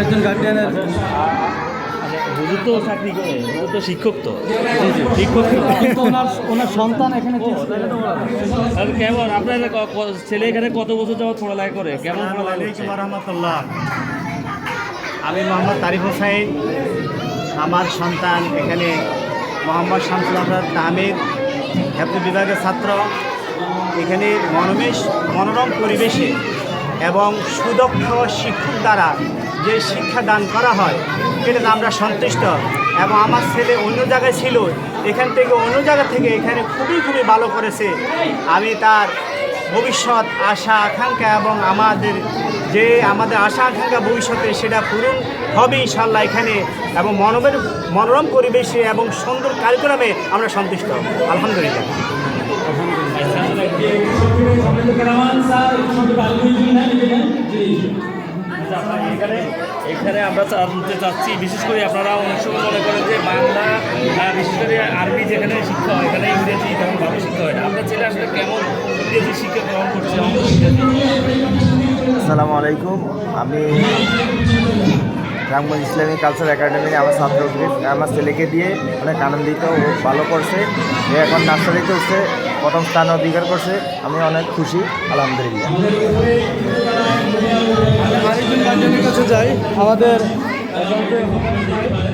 আরেকজন গার্ডিয়ানের হুজুর তো চাকরি করে হুজুর তো শিক্ষক তো শিক্ষক তো ওনার ওনার সন্তান এখানে কেমন? আপনার ছেলে এখানে কত বছর পড়ালেখা করে? কেমন? রহমতুল্লাহ। আমি মোহাম্মদ তারিফ হোসাইন। আমার সন্তান এখানে মোহাম্মদ শামসুল আহমদ তাহমিদ হেফজ বিভাগের ছাত্র। এখানে মনোমেশ মনোরম পরিবেশে এবং সুদক্ষ শিক্ষক দ্বারা যে শিক্ষা দান করা হয় এটাতে আমরা সন্তুষ্ট। এবং আমার ছেলে অন্য জায়গায় ছিল, এখান থেকে অন্য জায়গা থেকে এখানে খুবই খুবই ভালো করেছে। আমি তার ভবিষ্যৎ আশা, আকাঙ্ক্ষা এবং আমাদের যে আমাদের আশা, আকাঙ্ক্ষা ভবিষ্যতে সেটা পূরণ হবে ইনশাল্লাহ এখানে। এবং মনোবের মনোরম পরিবেশে এবং সুন্দর কারিকুলামে আমরা সন্তুষ্ট। আলহামদুলিল্লাহ। আচ্ছা, এখানে এখানে আমরা জানতে চাচ্ছি বিশেষ করে আপনারা অনেক সময় মনে করেন যে বাংলা বিশেষ করে আরবি যেখানে শিক্ষা হয় এখানে ইংরেজি তেমন ভাবে শিক্ষা হয় না। আপনার ছেলে আসলে কেমন ইংরেজি শিক্ষা গ্রহণ করছে? আসসালামু আলাইকুম। আমি রামগঞ্জ ইসলামী কালচার একাডেমির আমার ছাত্র আমার ছেলেকে দিয়ে অনেক আনন্দিত ও ভালো করছে। এখন নার্সারিতে উঠছে প্রথম স্থান অধিকার করছে। আমি অনেক খুশি আলহামদুলিল্লাহ। আরেকজন যাই আমাদের